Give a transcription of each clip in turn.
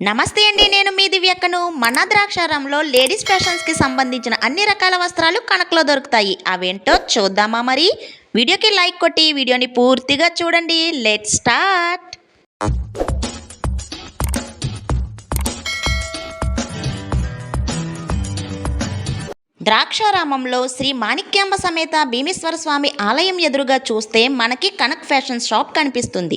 నమస్తే అండి నేను మీ దివ్యక్కను. మన ద్రాక్షారంలో లేడీస్ ఫ్యాషన్స్కి సంబంధించిన అన్ని రకాల వస్త్రాలు కనకలో దొరుకుతాయి. అవేంటో చూద్దామా మరి? వీడియోకి లైక్ కొట్టి వీడియోని పూర్తిగా చూడండి. Let start. ద్రాక్షారామంలో శ్రీ మాణిక్యాంబ సమేత భీమేశ్వర స్వామి ఆలయం ఎదురుగా చూస్తే మనకి కనక్ ఫ్యాషన్ షాప్ కనిపిస్తుంది.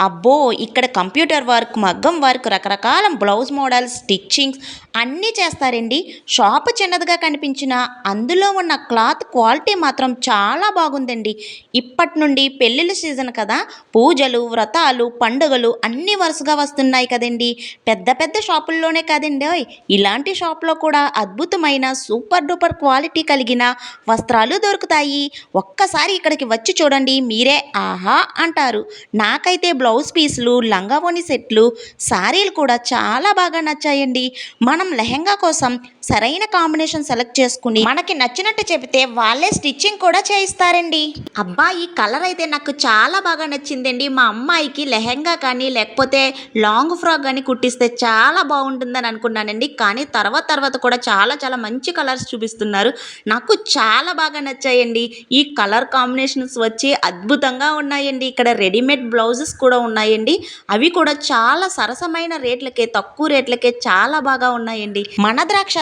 అబ్బో ఇక్కడ కంప్యూటర్ వర్క్ మగ్గం వర్క్ రకరకాల బ్లౌజ్ మోడల్స్ స్టిచ్చింగ్స్ అన్నీ చేస్తారండి. షాప్ చిన్నదిగా కనిపించిన అందులో ఉన్న క్లాత్ క్వాలిటీ మాత్రం చాలా బాగుందండి. ఇప్పటి నుండి పెళ్ళిళ్ళ సీజన్ కదా. పూజలు వ్రతాలు పండుగలు అన్నీ వరుసగా వస్తున్నాయి కదండి. పెద్ద పెద్ద షాపుల్లోనే కదండి ఇలాంటి షాప్లో కూడా అద్భుతమైన సూపర్ డూపర్ క్వాలిటీ కలిగిన వస్త్రాలు దొరుకుతాయి. ఒక్కసారి ఇక్కడికి వచ్చి చూడండి మీరే ఆహా అంటారు. నాకైతే బ్లౌజ్ పీసులు లంగావోని సెట్లు శారీలు కూడా చాలా బాగా నచ్చాయండి. మనం లెహంగా కోసం సరైన కాంబినేషన్ సెలెక్ట్ చేసుకుని మనకి నచ్చినట్టు చెబితే వాళ్ళే స్టిచ్చింగ్ కూడా చేయిస్తారండి. అబ్బా ఈ కలర్ అయితే నాకు చాలా బాగా నచ్చిందండి. మా అమ్మాయికి లెహెంగా కానీ లేకపోతే లాంగ్ ఫ్రాక్ కానీ కుట్టిస్తే చాలా బాగుంటుందని అనుకున్నానండి. కానీ తర్వాత తర్వాత కూడా చాలా చాలా మంచి కలర్స్ చూపిస్తున్నారు. నాకు చాలా బాగా నచ్చాయండి. ఈ కలర్ కాంబినేషన్స్ వచ్చి అద్భుతంగా ఉన్నాయండి. ఇక్కడ రెడీమేడ్ బ్లౌజెస్ కూడా ఉన్నాయండి. అవి కూడా చాలా సరసమైన రేట్లకే తక్కువ రేట్లకే చాలా బాగా ఉన్నాయండి. మన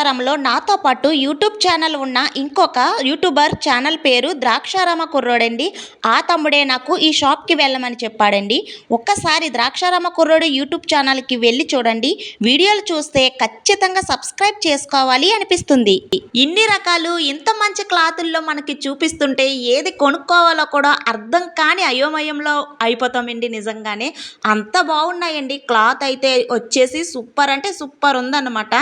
ద్రాక్షారంలో నాతో పాటు యూట్యూబ్ ఛానల్ ఉన్న ఇంకొక యూట్యూబర్ ఛానల్ పేరు ద్రాక్షారామ కుర్రోడండి. ఆ తమ్ముడే నాకు ఈ షాప్కి వెళ్ళమని చెప్పాడండి. ఒక్కసారి ద్రాక్షారామ కుర్రోడు యూట్యూబ్ ఛానల్కి వెళ్ళి చూడండి. వీడియోలు చూస్తే ఖచ్చితంగా సబ్స్క్రైబ్ చేసుకోవాలి అనిపిస్తుంది. ఇన్ని రకాలు ఇంత మంచి క్లాతుల్లో మనకి చూపిస్తుంటే ఏది కొనుక్కోవాలో కూడా అర్థం కాని అయోమయంలో అయిపోతామండి నిజంగానే. అంత బాగున్నాయండి. క్లాత్ అయితే వచ్చేసి సూపర్ అంటే సూపర్ ఉందన్నమాట.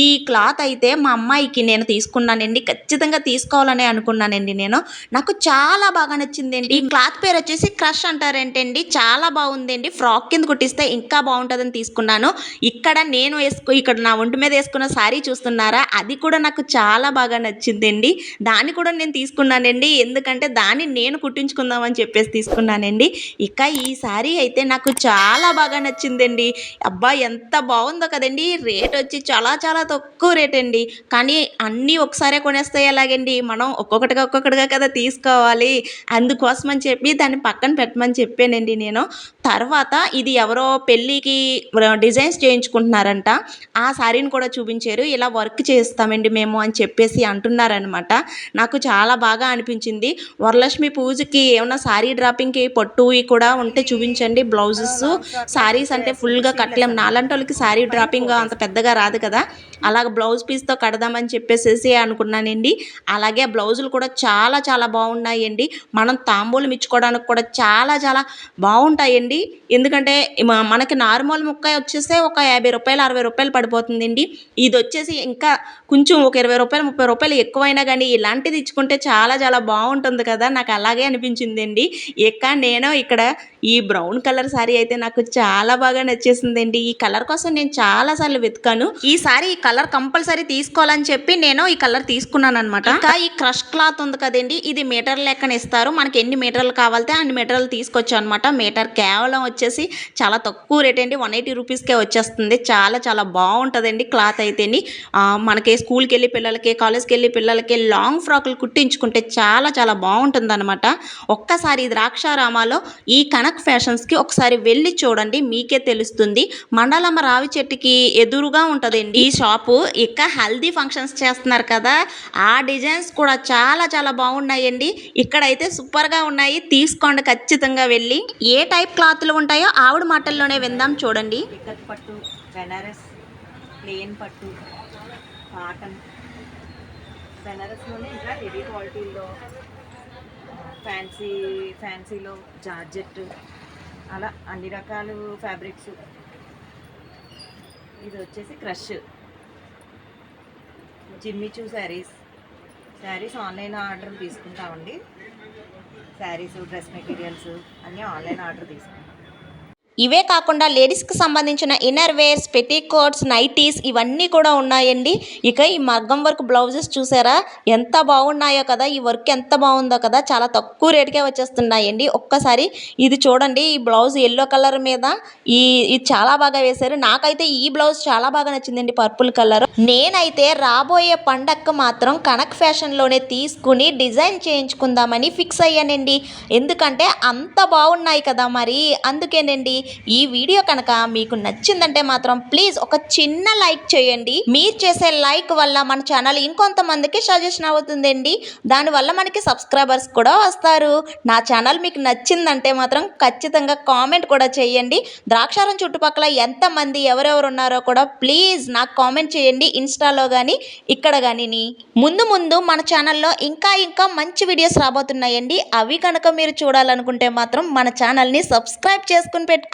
ఈ క్లాత్ అయితే మా అమ్మాయికి నేను తీసుకున్నానండి. ఖచ్చితంగా తీసుకోవాలని అనుకున్నానండి నేను. నాకు చాలా బాగా నచ్చిందండి. ఈ క్లాత్ పేరు వచ్చేసి క్రష్ అంటారేంటండి. చాలా బాగుందండి. ఫ్రాక్ కింద కుట్టిస్తే ఇంకా బాగుంటుందని తీసుకున్నాను. ఇక్కడ నేను వేసుకో ఇక్కడ నా ఒంటి మీద వేసుకున్న శారీ చూస్తున్నారా? అది కూడా నాకు చాలా బాగా నచ్చిందండి. దాన్ని కూడా నేను తీసుకున్నానండి. ఎందుకంటే దాన్ని నేను కుట్టించుకుందామని చెప్పేసి తీసుకున్నానండి. ఇక ఈ శారీ అయితే నాకు చాలా బాగా నచ్చిందండి. అబ్బా ఎంత బాగుందో కదండి. రేట్ వచ్చి చాలా చాలా తక్కువ రేట్ అండి. కానీ అన్నీ ఒకసారే కొనేస్తాయి ఎలాగండి? మనం ఒక్కొక్కటిగా ఒక్కొక్కటిగా కదా తీసుకోవాలి. అందుకోసమని చెప్పి దాన్ని పక్కన పెట్టమని చెప్పానండి నేను. తర్వాత ఇది ఎవరో పెళ్ళికి డిజైన్స్ చేయించుకుంటున్నారంట. ఆ శారీని కూడా చూపించారు. ఇలా వర్క్ చేస్తామండి మేము అని చెప్పేసి అంటున్నారనమాట నాకు చాలా బాగా అనిపించింది. వరలక్ష్మి పూజకి ఏమన్నా శారీ డ్రాపింగ్కి పట్టువి కూడా ఉంటే చూపించండి. బ్లౌజెస్ శారీస్ అంటే ఫుల్గా కట్టలేం. నాలంటి వాళ్ళకి శారీ డ్రాపింగ్ అంత పెద్దగా రాదు కదా. అలాగ బ్లౌజ్ పీస్తో కడదామని చెప్పేసి అనుకున్నానండి. అలాగే బ్లౌజులు కూడా చాలా చాలా బాగున్నాయండి. మనం తాంబూలం ఇచ్చుకోవడానికి కూడా చాలా చాలా బాగుంటాయండి. ఎందుకంటే మనకి నార్మల్ ముక్క వచ్చేస్తే ఒక యాభై రూపాయలు అరవై రూపాయలు పడిపోతుందండి. ఇది వచ్చేసి ఇంకా కొంచెం ఒక ఇరవై రూపాయలు ముప్పై రూపాయలు ఎక్కువైనా కానీ ఇలాంటిది ఇచ్చుకుంటే చాలా చాలా బాగుంటుంది కదా నాకు అలాగే అనిపించిందండి. ఇక నేను ఇక్కడ ఈ బ్రౌన్ కలర్ శారీ అయితే నాకు చాలా బాగా నచ్చేసిందండి. ఈ కలర్ కోసం నేను చాలాసార్లు వెతుకాను. వెతికాను ఈసారి ఈ కలర్ కంపల్సరీ తీసుకోవాలని చెప్పి నేను ఈ కలర్ తీసుకున్నాను అనమాట ఇంకా ఈ క్రష్ క్లాత్ ఉంది కదండి ఇది మీటర్ లెక్కన ఇస్తారు. మనకి ఎన్ని మీటర్లు కావాలితే అన్ని మీటర్లు తీసుకొచ్చాం అనమాట మీటర్ కేవలం వచ్చేసి చాలా తక్కువ రేట్ అండి. వన్ ఎయిటీ రూపీస్కే వచ్చేస్తుంది. చాలా చాలా బాగుంటుందండి క్లాత్ అయితేని. మనకి స్కూల్కి వెళ్ళి పిల్లలకి కాలేజ్కి వెళ్ళి పిల్లలకి లాంగ్ ఫ్రాకులు కుట్టించుకుంటే చాలా చాలా బాగుంటుందన్నమాట. ఒక్కసారి ద్రాక్షారామాలో ఈ కనక్ ఫ్యాషన్స్కి ఒకసారి వెళ్ళి చూడండి. మీకే తెలుస్తుంది. మండలమ్మ రావి చెట్టుకి ఎదురుగా ఉంటుందండి ఈ షాపు ఇక హల్దీ ఫంక్షన్స్ చేస్తున్నారు కదా. ఆ డిజైన్స్ కూడా చాలా చాలా బాగున్నాయండి. ఇక్కడైతే సూపర్గా ఉన్నాయి. తీసుకోండి ఖచ్చితంగా వెళ్ళి. ఏ టైప్ క్లాత్ క్లాత్లు ఉంటాయో ఆవిడ మాటల్లోనే విందాం చూడండి. పట్టు బెనారస్ ప్లేన్ పట్టు కాటన్. బెనారస్లోనే ఇంకా హెవీ క్వాలిటీలో ఫ్యాన్సీ ఫ్యాన్సీలో జార్జెట్ అలా అన్ని రకాలు ఫ్యాబ్రిక్స్. ఇది వచ్చేసి crush. Jimmy Choo sarees. Sarees online order తీసుకుంటామండి. శారీస్ డ్రెస్ మెటీరియల్స్ అన్నీ ఆన్లైన్ ఆర్డర్ తీసుకుంటాం. ఇవే కాకుండా లేడీస్కి సంబంధించిన ఇన్నర్ వేర్స్ పెటీకోట్స్ నైటీస్ ఇవన్నీ కూడా ఉన్నాయండి. ఇక ఈ మగ్గం వర్క్ బ్లౌజెస్ చూసారా? ఎంత బాగున్నాయో కదా ఈ వర్క్ ఎంత బాగుందో కదా చాలా తక్కువ రేటుకే వచ్చేస్తున్నాయండి. ఒక్కసారి ఇది చూడండి ఈ బ్లౌజ్ ఎల్లో కలర్ మీద ఈ ఇది చాలా బాగా వేశారు. నాకైతే ఈ బ్లౌజ్ చాలా బాగా నచ్చిందండి పర్పుల్ కలర్. నేనైతే రాబోయే పండక్కు మాత్రం కనక్ ఫ్యాషన్లోనే తీసుకుని డిజైన్ చేయించుకుందామని ఫిక్స్ అయ్యానండి. ఎందుకంటే అంత బాగున్నాయి కదా మరి అందుకేనండి ఈ వీడియో కనుక మీకు నచ్చిందంటే మాత్రం ప్లీజ్ ఒక చిన్న లైక్ చేయండి. మీరు చేసే లైక్ వల్ల మన ఛానల్ ఇంకొంతమందికి సజెషన్ అవుతుందండి. దానివల్ల మనకి సబ్స్క్రైబర్స్ కూడా వస్తారు. నా ఛానల్ మీకు నచ్చిందంటే మాత్రం ఖచ్చితంగా కామెంట్ కూడా చేయండి. ద్రాక్షారం చుట్టుపక్కల ఎంతమంది ఎవరెవరు ఉన్నారో కూడా ప్లీజ్ నాకు కామెంట్ చేయండి. ఇన్స్టాలో కానీ ఇక్కడ కానీ ముందు ముందు మన ఛానల్లో ఇంకా ఇంకా మంచి వీడియోస్ రాబోతున్నాయండి. అవి కనుక మీరు చూడాలనుకుంటే మాత్రం మన ఛానల్ని సబ్స్క్రైబ్ చేసుకుని పెట్టుకోండి.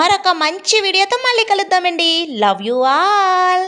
మరొక మంచి వీడియోతో మళ్ళీ కలుద్దామండి. Love you all